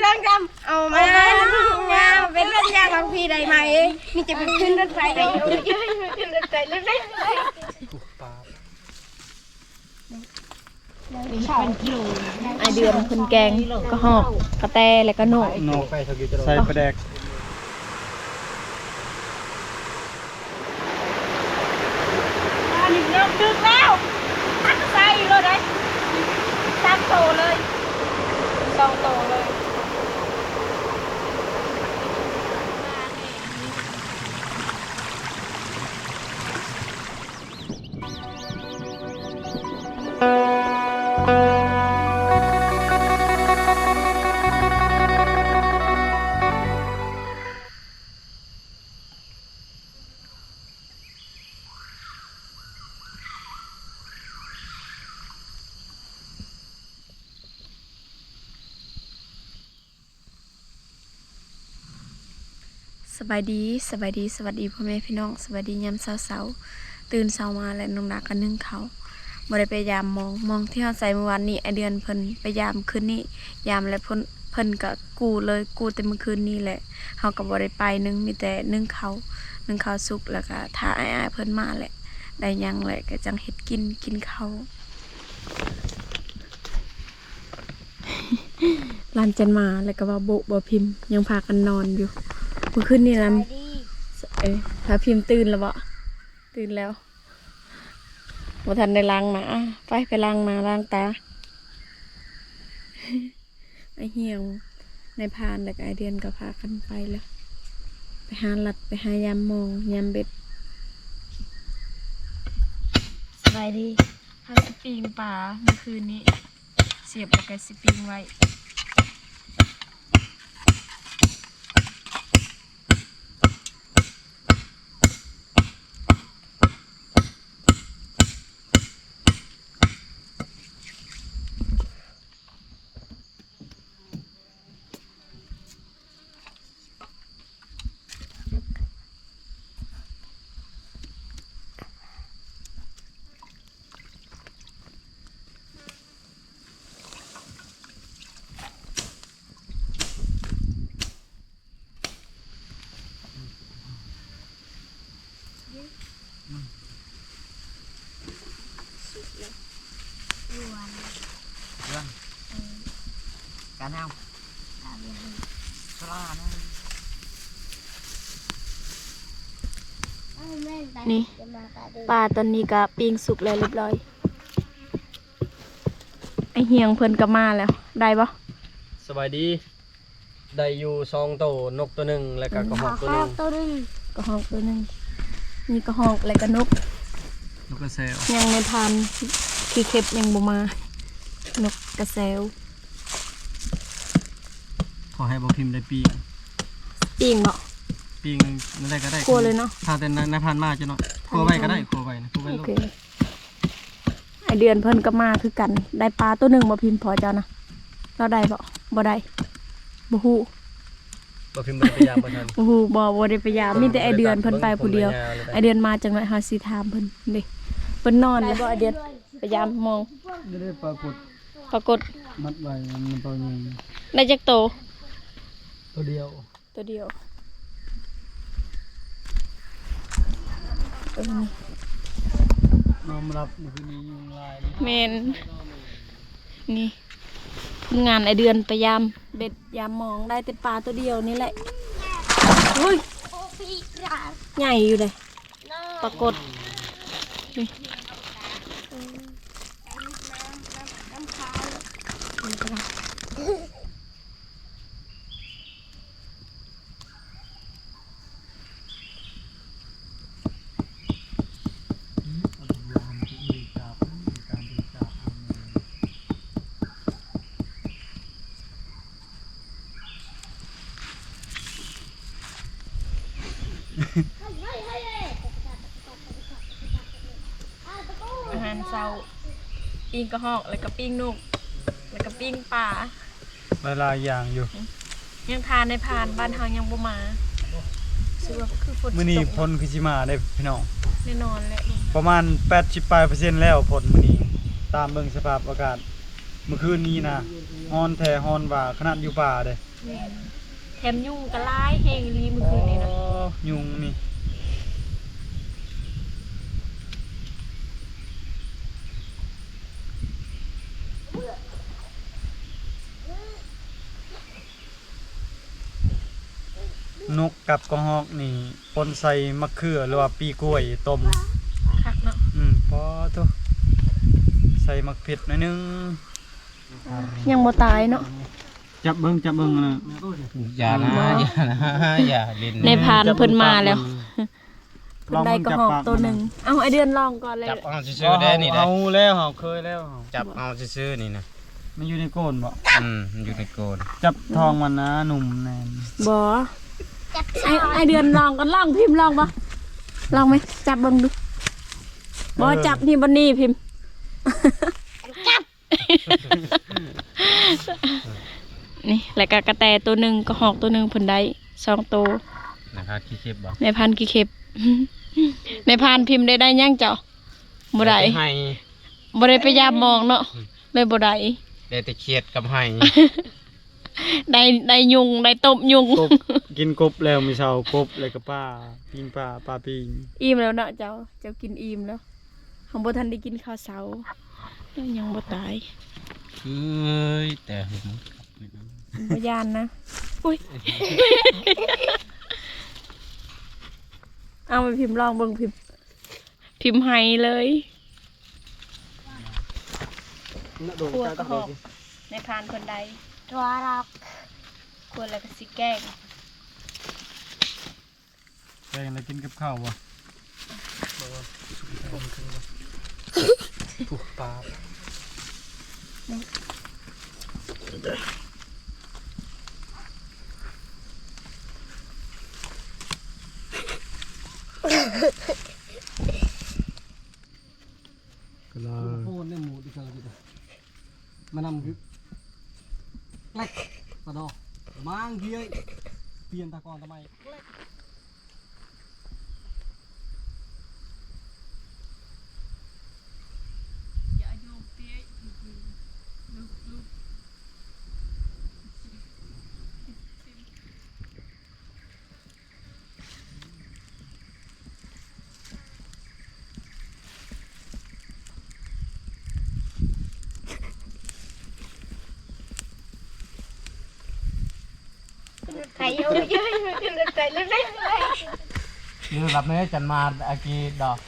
เรื่องจำเอามาเงาเป็นเรื่องยากบางพีได้ไหมนี่จะเป็นขึ้นรถไฟได้ขึ้นรถไฟเรื่อยไอเดือนคนแกงก็หอกกระแตแล้วก็โหนกโนใส่ปลาแดก บายดีสบายดีสวัสดีพ่อแม่พี่น้องสวัสดียามเช้าๆตื่นเช้ามาแล้วน้องดากันนึ่งเขาบ่ได้ไปยามมองมองที่เฮาใส่เมื่อวานนี้ไอเดือนเพิ่นไปยามคืนนี้ยามแล้วเพิ่นเพิ่นก็กูเลยกูแต่เมื่อคืนนี้แหละเฮาก็บ่ได้ไปนึงมีแต่นึ่งเขานึ่งเขาสุกแล้วก็ถ้าไอ้ายๆเพิ่นมาแหละได้ยังแหละก็จังเฮ็ดกินกินเขาลานจันมาแล้วก็ว่าโบบ่พิมพ์ยังพากันนอนอยู่ เมื่อคืนนี้ลำเอ้ยพาพิมพ์ตื่นแล้วบ่ตื่นแล้วบ่ทันได้ล้างหน้าไปไปล้างหน้าล้างตาไอเหี่ยวในพานแล้วก็ไอเดือนก็พากันไปแล้ว ไปหาหลัดไปหายามมองยามเบ็ดสบายดีพาสปิงป่าเมื่อคืนนี้ เสียบแล้วก็สปริงไว้ การเอาสลานะนี่ปลาตอนนี้ก็ปิ้งสุกแล้วเรียบร้อย ไอเฮียงเพิ่นก็มาแล้ว ได้ปะสบายดี ได้อยู่ซองโตนกตัวหนึ่งแล้วก็กระหอกตัวหนึ่งตัวนึงกระหอกตัวหนึงมีกระหอกแล้วก็นก นกกระเซลยังในพานขี้เข็บยังบ่มา นกกระแซวข อให้บอพิมพ์ได้ปีงปิ้งบ่ปีงนั่นได้ก็ได้กลัวเลยเนาะ ถ้าแต่นายพันมาจะเนาะครัวไว้ก็ได้ครัวไว้นะครัวไว้โอลูกเคไอเดือนเพิ่นก็มาคือกัน ได้ปลาตัวหนึ่งบ่พิมพ์พอเจ้านะเราได้บ่บ่ได้บ่ฮู้บอพิมพ์บ่ได้พยายามมาทันโอ้โหบอบ่ได้ไปยามมีแต่ไอเดือนเพิ่นไปผู้เดียวบิ่งผลงานเลยไอเดือนมาจังหน่อยหาสิถามเพิ่นนี่เพิ่นนอนแล้วบ่ไอเดือนพยายามมองไม่ได้ปรากฏปรากฏมัดไว้มันตัวนึงได้จักโต ตัวเดียว ตัวเดียวเออนี่น้อมรับในคืนนี้ยุงลายแม่นนี่ผลงานไอเดือนพยายามเบ็ดยามมองได้แต่ปลาตัวเดียวนี่แหละเฮ้ย โอ้พี่ราใหญ่อยู่เลยปรากฏนี่น้ำขาว อาหารเช้าปิ้ง กระหอก แล้วก็ปิ้งนก แล้วก็ปิ้งปลาหลายๆอย่างอยู่ยังทานในพานบ้านเฮายังบ่มาซื้อว่าคือฝนสิมื้อนี้ตกพลคือสิมาได้พี่น้อง แน่นอนแหละลุงประมาณ80ปลายเปอร์เซ็นต์แล้วผลมื้อนี้ ตามเบิ่งสภาพอากาศ เมื่อคืนนี้นะฮอนแท้ฮอนว่าขนาดอยู่ป่าเด้แถมยุ่งกระไล่แหงลีเมื่อคืนนี้นะอ๋อยุงนี่ นกกับกระหอกนี่ปนใส่มะเขือหรือว่าปีกล้วยต้มคักเนาะอืมพอตัวใส่มักเผ็ดหน่อยนึงยังบ่ตายเนาะจับเบิ้งจับเบิ้งนะอย่านะอย่านะอย่าเล่นในพานเพิ่นมาแล้วลเพิ่นองได้เบิ่งกระจับหอกปากตัวหนึ่งเอาไอเดือนลองก่อนเลยจับเอาซื่อๆได้นี่ได้เอาแล้วเอาเคยแล้วเอาจับเอาซื่อๆนี่นะมันอยู่ในโกนบ่อืมมันอยู่ในโกนจับทองมันนะหนุ่มแน นบอไอไอเดือนลองกันลองพิมพ์ลองปะลองไหมจับเบิ่งดูบอจับนี่บนนี่พิมพ์จับ นี่แล้วก็กระแตตัวหนึ่งกระหอกตัวหนึ่งเพิ่นได้สองตัวนะครับขี้เข็บบ่ในพันกี่เข็บในพานพิมพ์ได้ได้ยังเจ้าบ่ได้ให้บ่ได้ไปยามมองเนาะเลยบ่ได้ได้แต่เครียดกับให้ ได้ได้ยุงได้ต้มยุง กบกินกบแล้วมีเช้ากบเลยกับป้าปิ้งป้าป้าปิ้งอิ่มแล้วเนาะเจ้า เจ้ากินอิ่มแล้วของบ่ทันได้กินข้าวเช้ายังบ่ตายเอ้ยแต่หึงบ่ยานนะอุ้ยเอาไปพิมพ์ลองเบิ่งพิมพ์พิมพ์ให้เลยครัวกระหอกในพานคนใด ตัวรักครัวแล้วก็สิแกล้งแกงอะไรกินกับข้าวบ่ถูกปลาก็ลาโอ้ในหมูดิกันเลยมานำคือ แกลกตะดอกมางเฮียเปลี่ยนตะกอนทำไมเล็ก ครเอาเยอะๆใส่เล็กๆยืนรับเนื้จันมาอากีดอก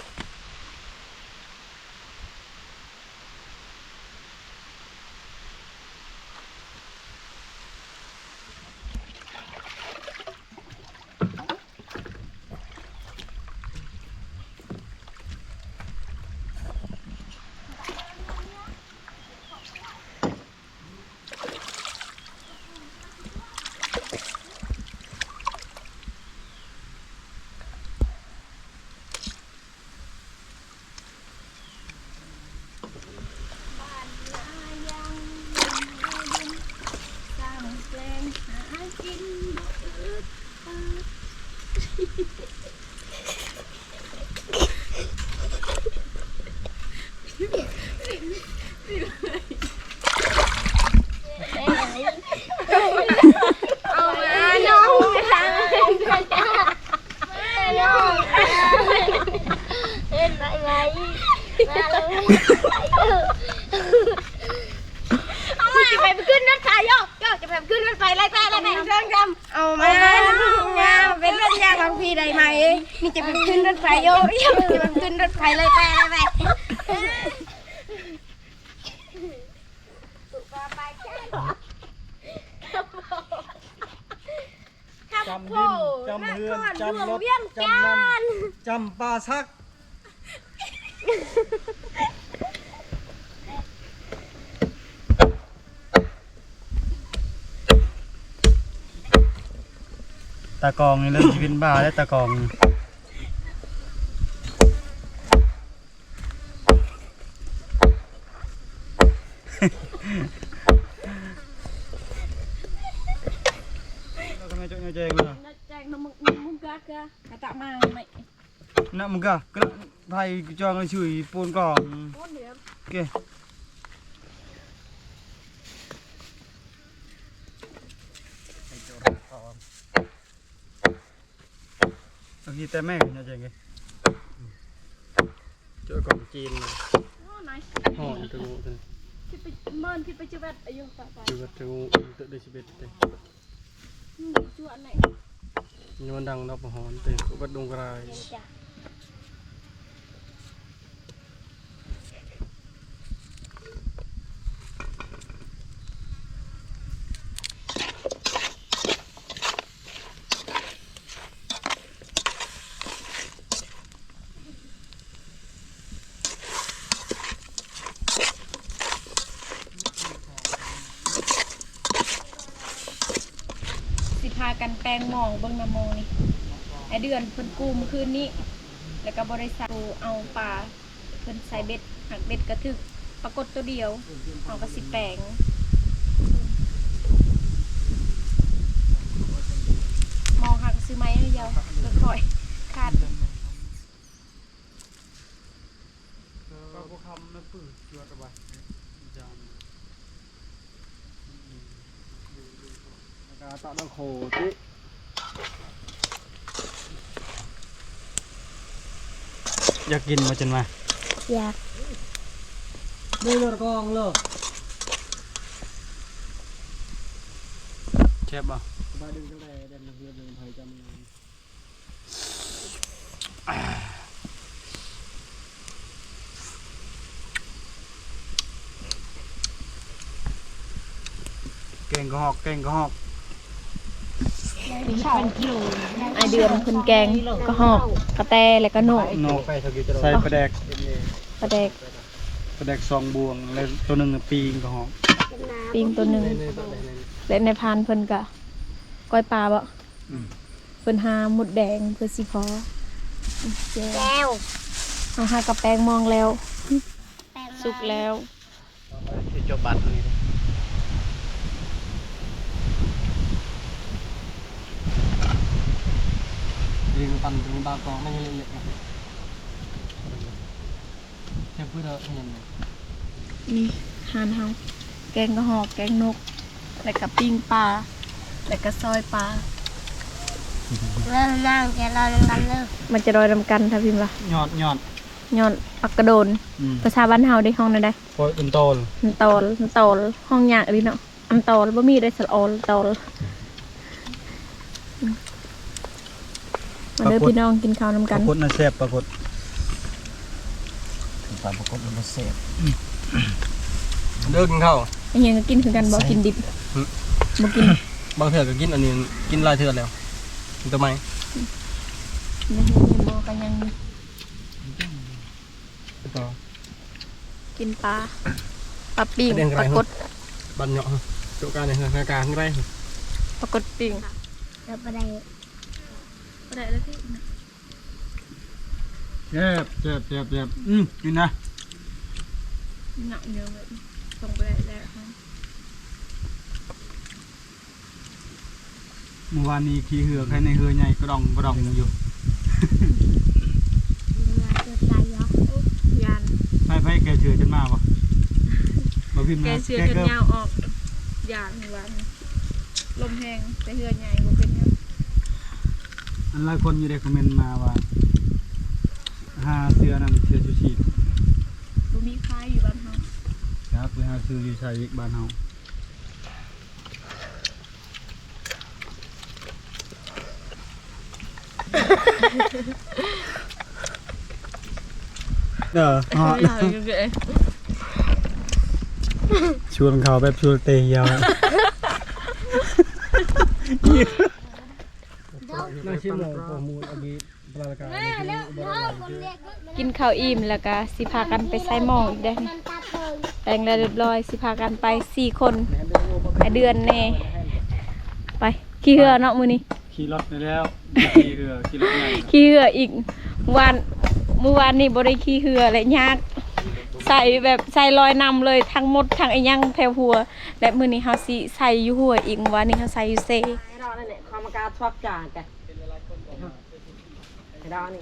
เอามาน้องทางน้องเห็นไหมไหมมาเลยเอามาจะไปขึ้นรถไฟโยกโยกจะไปขึ้นรถไฟไล่ไปไล่ไปเรื่องจำเอามาน้องเป็นเรื่องยากของพี่ได้ไหมนี่จะไปขึ้นรถไฟโยกจะไปขึ้นรถไฟไล่ไปไล่ไป จำดินจำเรือนจำรถจำน้ำจำปลาซัก ตากองนี่เริ่มชีวิตบ้าแล้วตากองเราก็ไม่จงใจกูนะ แจ้งน้ำมึงมึงกะกะกะตะมาไหม นะมึงกะก็ไทยจองกันช่วยปูนกองโอเค อันนี้แต่แม่งนะเจ๊งเจอของจีนเลยโอ้นายห่อตะงูตะคิดไปเมินคิดไปจีวัดอายุปะปะจูตะงูตะได้ชีวิตเต้อืมจวนไหนยมันดังนับหอนเต้อุบัติดงกราย สิพากันแปลงห มองเบิ่งน้ำมองนี่ไอเดือนเพิ่นกูเมื่อคืนนี้ แล้วก็บริษัทกูเอาปลาเพิ่นใส่เบ็ดหักเบ็ดกระทึกปรากฏตัวเดียวเอาก็สิแปลงมองหักซื้อไม้เดียวค่อยๆคาดก็พวกคำนั่นปื้อจวดระบายจานแล้วก็ตะดังโคจิ อยากกินมาจนมาอยาก đây là con lơ แช่บอะ ba đừng cái này đem được đừng thầy trăm เก่งก็หอกเก่งก็หอก ไอเดือนเพิ่นแกงก็หอกกระแตแล้วก็โหนกนกใส่ปลาแดกปลาแดกปลาแดกซองบวงแล้วตัวหนึ่งน่ะปีงก็หอกปิงตัวหนึ่งและในพานเพิ่นก็ก้อยปลาบ่อืมเพิ่นหาหมุดแดงเพื่อสิขอแจ้วแก้วเอาหากระแปงมองแล้วแปลงสุกแล้วที่จบบัตรนี่ riêng tầm từ ba con nó như liệt này theo cứ đợi nhìn này นี่หานเฮาแกงกระหอกแกงนกแล้วก็ปิ้งปลาแล้วก็ซอยปลาเริ่มนั่งจะรอกันเริ่มมันจะรอยรำกันถ้าพิมพ์ละยอดยอดย้อนปักกระโดนอืมภาษาบ้านเฮาได้ห้องนั่นได้พอเป็นโตลมันตอลมันตอลห้องยากดิเนาะอันตอลบ่มีได้สะออลตอล มาเด้อพี่น้องกินข้าวนำปกัรานกฏน่ะแซ่บปรากฏตามปรากฏมันเสพเลิกกินข้าวไอ้เฮียก็กินคือกันบ่กินดิบอืม บ่กินบางเถื่อก็กินอันนี้กินหลายเถื่อแล้วกินทำไมในเฮียบ่ก็ยังต่อ กินปลาปลาปิ้งประเด็นอะไรปลากดบันเหาะโจกการในเหตุการณ์ที่ไรปลากดปิ้ง เริ่มอะไรบ่ได้แล้วพี่แซ่บแซ่บแซ่บแซ่บอืมกินนะหนักเยอะเลยส่งไปได้แล้วครับเมื่อวานนี้ขี่เหือใครในเหือใหญ่กระดองกระดองอยู่ยิงมาเกิดใจยอกยานไพ่ไพ่แกเชือจนมาบ่บ่พิมพ์แกนะเสือจนเกิบยาวออกยานวันลมแห้งแต่เหือใหญ่บ่เป็นหยัง อันหลายคนอยู่ในคอมเมนต์มาว่าหาเสื้อนั่นเสื้อชูชีพบ่มีคายอยู่บ้านเฮาครับไปหาซื้ออยู่ชายวิกบ้านเฮาเออฮะเราเกยชวนเขาแบบชวนเตะยาว น่าชิมเลยผมมูลอดีตปลาการกินข้าวอิ่มแล้วก็สิพากันไปใส่หม้ออีกได้อมันตาเพิงแต่งแล้วเรียบร้อยสิพากันไปสี่คนไอเดือนแน่ไปขี่เรือเนาะมื้อนี้ ขี่รถไปแล้วขี่เรือขี่รถใหญ่ขี่เรืออีกวันเมื่อวานนี้บ่ได้ขี่เรือเลยยากใส่แบบใส่ลอยนำเลยทั้งหมดทั้งไอ้ยังแพรหัว และมื้อนี้เฮาสิใส่อยู่หัวอีกเมื่อวานนี้เฮาใส่อยู่เซให้เรานั่นแหละความกล้าชอบจ่าแกให้เรานี่นั่นแหละเก็กลับเอืน അതാണ്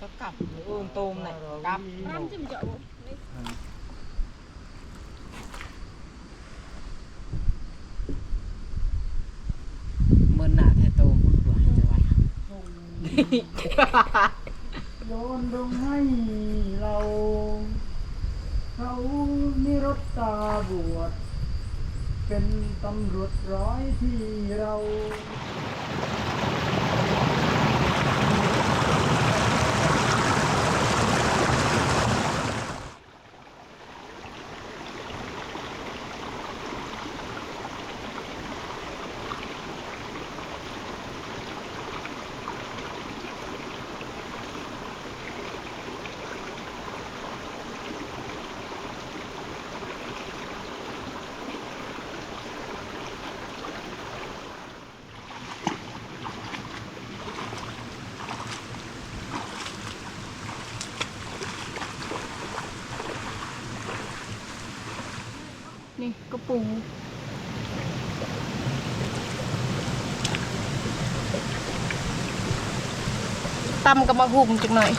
Các cặp ôm tôm này, cặp. 5 chim. โยนลงให้เราเขามีรถตาบวช เป็นตำรวจร้อยที่เรา ปู ตำกับมะหุ่มจังหน่อย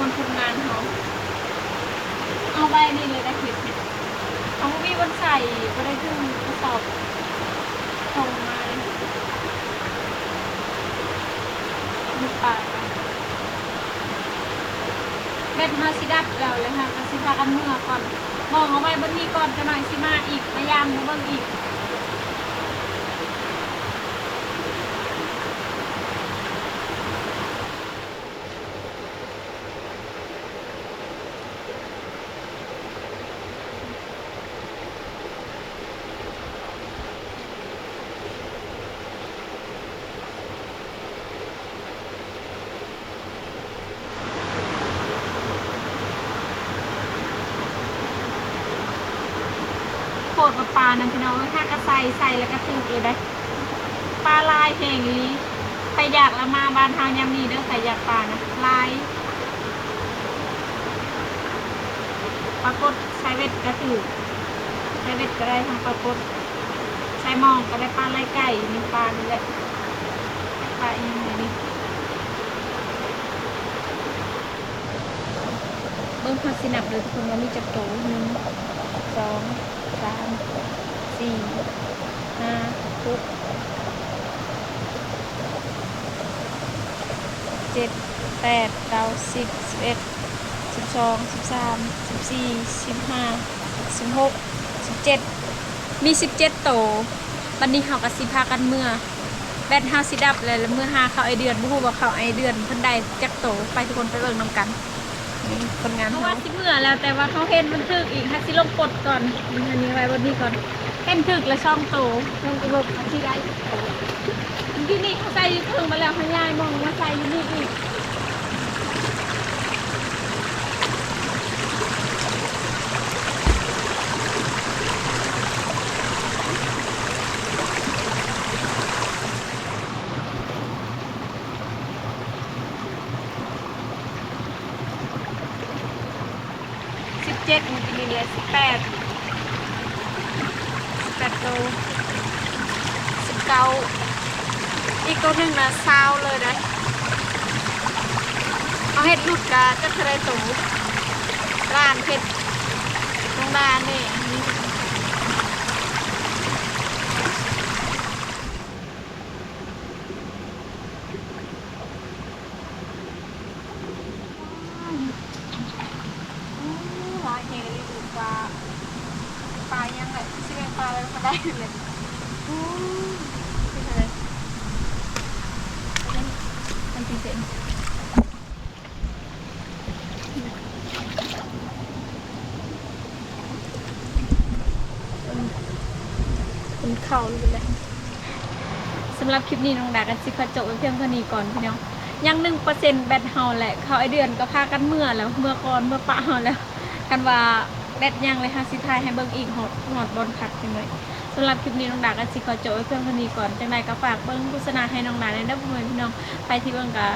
คนทำงานเขาเอาไปนี่เลยนะคิดเขาวิ่วันใส่ก็ได้ขึ้นกรสอบส่งมาเลยมีปากเบ็ดมาซิดับเราเลยค่ะกระสิบากันเมื่อก่อนมองเอาไปบนนี้ก่อนจะหน่อยสิมาอีกพยายามเบิ่งอีก ตรกับปลานั่นพี่น้องถ้ากระใส่ใส่แล้วก็ตึกเลยได้ปลาลายเพลงนี้ใครอยากละมาบ้านทางยามนี้เด้อใครอยากปลานะลายปรากฏใช้เวทก็ถือใช้เวทก็ได้ทั้งปรากฏใช้มองก็ได้ปลาลายไก่มีปลานี่แหละปลาอีกอย่งนี้เบิ้งพักสินับเลยทุกคนว่ามีจักรโตหนึ่งสอง สามสี่ห้าหกเจ็ดแปดเก้าสิบสิบเอ็ดสิบสองสิบสามสิบสี่สิบห้าสิบหกสิบเจ็ดมีสิบเจ็ดโตวันนี้เขากับสิพากันเมื่อแบทเฮาสิดับเลยแล้วเมื่อห้าเขาไอเดือนบูฮูว่าเขาไอเดือนเพิ่นได้จักโตไปทุกคนไปเบิ่งนำกัน คนงานเพราะว่าสิเมื่อแล้วแต่ว่าเขาเห็นมันถึกอีกให้สิลงกดก่อนอันนี้ไว้บนนี้ก่อนเห็นถึกแล้วช่องโตลงกระบบอาที่ได้โตที่นี่เขาใส่อยู่ถึงมาแล้วข้างล่างมองว่าใส่อยู่นี่อีก เจ็ดมันจะมีเลยสิบแปดสิบแปดโตสิบเก้าอีกตัวหนึ่งนะซาวเลยนะเอาเห็ดหลุดกาจะทะเลตูร้านเห็ดโรงร้าลนี่ายเฮงเลยดูปลาปลายังไงชิเป็นปลาอะไรมาได้เลยอู้ที่ทะเลมันตีเส้น เป็นเข่าเลยแหละสำหรับคลิปนี้น้องดากันสิขอจบไว้เพียงเท่านี้ก่อนพี่น้องยังหนึ่งเปอร์เซ็นต์แบตเฮาแหละเขาไอเดือนก็พากันเมื่อแล้วเมื่อก่อนเมื่อปะเฮาแล้ว กันว่าแบตยังเลยค่ะสิทายให้เบิ่งอีกหอดหอดบอลคักจังเลยสำหรับคลิปนี้น้องดากันสิขอจบไว้เพียงเท่านี้ก่อนจังใดก็ฝากเบิ่งโฆษณาให้น้องดาในเด้อพ่อแม่พี่น้องไปที่เบิ่งก็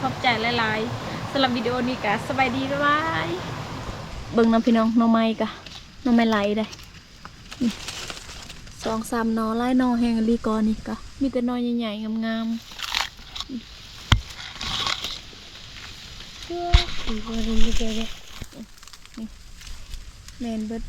ขอบใจหลายๆสำหรับวิดีโอนี้ก็สบายดีบ๊ายบายเบิ่งน้ำพี่น้องน้องไม้กะน้องไม้ไหลได้ สองสามหนอไล่นอแหงลีกอนี่กะมีแต่หนอใหญ่ๆงามๆอีกวันนึงจะเจอเลยแมนเบิด